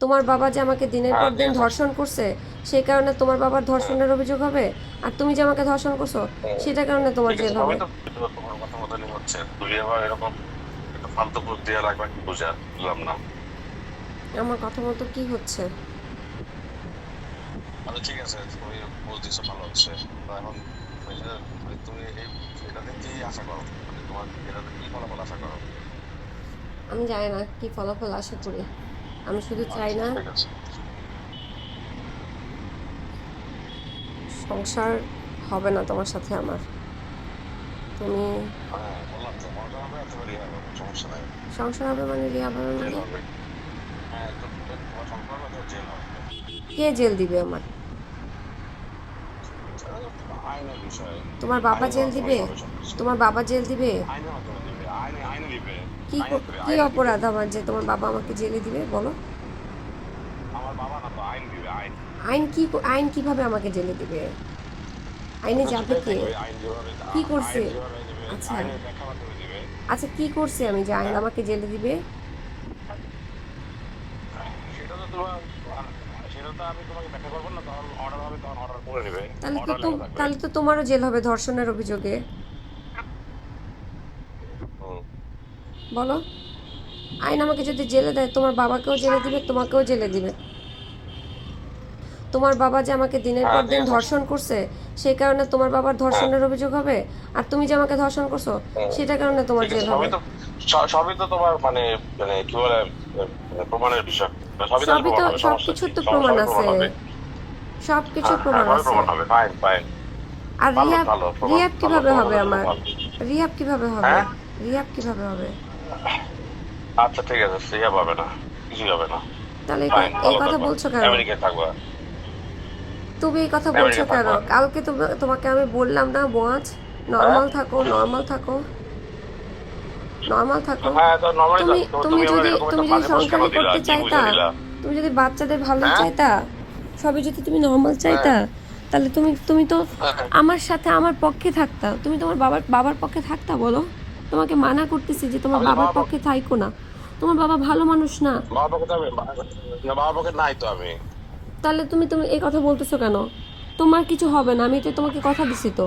তোমার বাবা যে আমাকে দিনের পর হ্যাঁ, দিন ধর্ষণ করছে সেই কারণে তোমার বাবার ধর্ষণের অভিযোগ হবে? আর তুমি যে আমাকে ধর্ষণ করছ সেটা কারণে তোমার জেল হবে? আমার কথা মতো কি হচ্ছে? আচ্ছা ঠিক আছে তুমি বুঝতেছো ভালো হচ্ছে। এখন মানে তুমি এটাতে কি আশা করো? মানে তোমার এটাতে কি ফলাফল আশা করো? আমি জানি না কি ফলাফল আশা করি। আমি শুধু চাই না সংসার হবে না তোমার সাথে আমার। তুমি সংসার হবে মানে রিয়া হবে মানে? হ্যাঁ কে জেল দিবে আমার? তোমার বাবা জেল দিবে? তোমার বাবা জেল দিবে? কি কি অপরাধ আমার যে তোমার বাবা আমাকে জেলে দিবে বলো। আমার বাবা না তো আইন দিবে আইন। আইন কি আইন কীভাবে আমাকে জেলে দিবে? আইনে যাবে কে? কি করছে? আচ্ছা। আচ্ছা কি করছি আমি যে আইন আমাকে জেলে দিবে? তাহলে তো তোমারও জেল হবে ধর্ষণের অভিযোগে। বলো। আইন আমাকে যদি জেলে দেয় তোমার বাবাকেও জেলে দিবে তোমাকেও জেলে দিবে। তোমার বাবা যে আমাকে দিনের পর হ্যাঁ, দিন ধর্ষণ করছে সেই কারণে তোমার বাবার ধর্ষণের অভিযোগ হবে? আর তুমি যে আমাকে ধর্ষণ করছ সেটার কারণে তোমার জেল হবে? সবই তো তোমার মানে মানে কি বলে প্রমাণের বিষয়। সবই তো সবই তো প্রমাণ আছে। হবে। সবকিছুর হ্যাঁ, প্রমাণ আছে। আর রিহাব রিহাব কীভাবে হবে। আমার? ভালো। রিহাব কীভাবে হবে? হ্যাঁ? রিহাব কীভাবে হবে? আচ্ছা ঠিক আছে সে হবে না কিছুই হবে না। তাহলে এই ক- এই কথা বলছো কেন? আমেরিকায় থাকবা। তুমি এই কথা বলছো কেন? কালকে তুমি- তোমাকে আমি বললাম না বোয়াজ। নর্মাল থাকো নর্মাল থাকো। নর্মাল থাকো। হ্যাঁ তো নরমালি তুমি তুমি যদি তুমি যদি দিলা? করতে চাইতা? তুমি যদি বাচ্চাদের ভালো হ্যাঁ? চাইতা? সবই যদি তুমি নর্মাল চাইতা? তাহলে তুমি তুমি তো হ্যাঁ। আমার সাথে আমার পক্ষে থাকতা। তুমি তোমার বাবার বাবার পক্ষে থাকতা বলো? তোমাকে মানা করতেছি যে তোমার বাবার পক্ষে থাইকো না। তোমার বাবা ভালো মানুষ না। নাই তো আমি। তাহলে তুমি তুমি এই কথা বলতেছো কেন? তোমার কিছু হবে না আমি তো তোমাকে কথা দিছি তো।